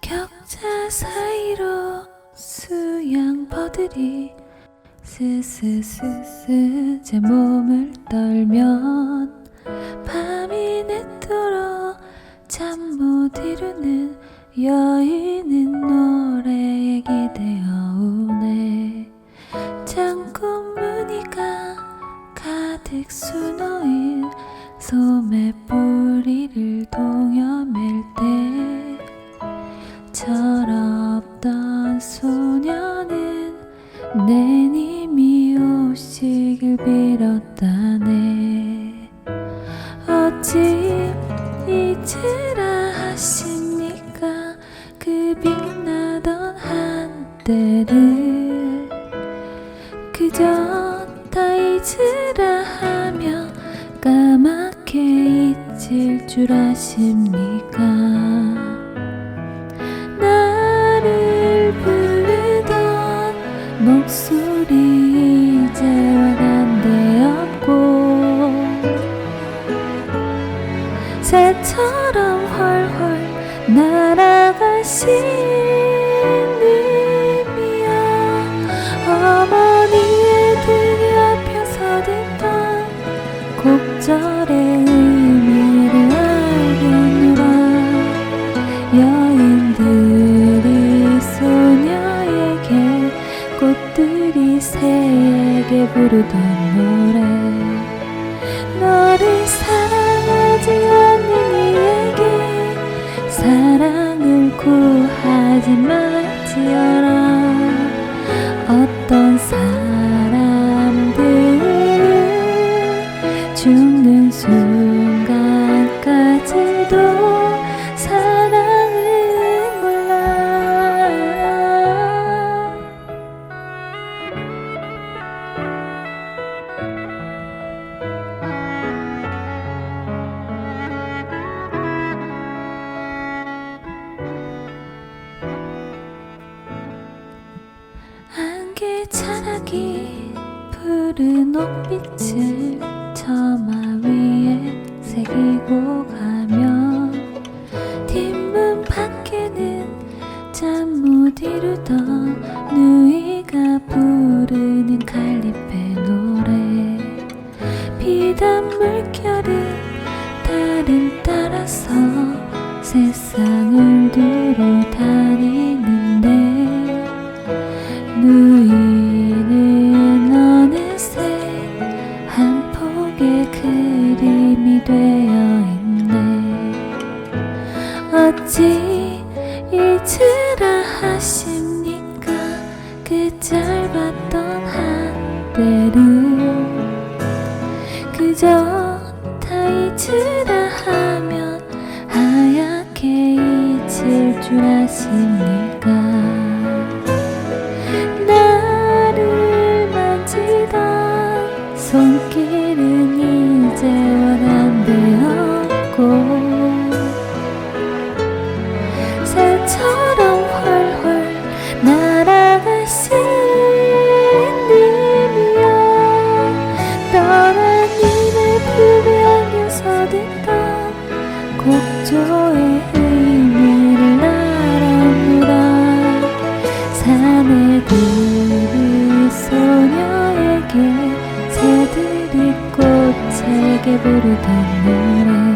격자 사이로 수양버들이 스스스스 제 몸을 떨면 잠 못 이루는 여인은 노래에 기대어 오네. 창고 무늬가 가득 수놓인 소매 뿌리를 동여맬 때 철없던 소녀는 내 님이 오시길 빌었다 그저 다 잊으라 하며 까맣게 잊을 줄 아십니까? 나를 부르던 목소리 여인들이 소녀에게 꽃들이 새에게 부르던 노래. 너를 사랑하지 않는 이에게 사랑을 구하지 말지어라 차라기 푸른 옷빛을 처마 위에 새기고 가면 뒷문 밖에는 잠 못 이루던 누이가 부르는 갈림배 노래. 비단 물결은 어찌 잊으라 하십니까? 그 짧았던 한때를 그저 다 잊으라 하면 하얗게 잊을 줄 아십니까? 나를 만지던 손길은 이제 원한되었고 새처럼 훨훨 날아가신 님이여 떠난 님의 품에 안겨서 듣던 곡조의 의미를 알아보라 사내들이 소녀에게 새들이 꽃에게 부르던 노래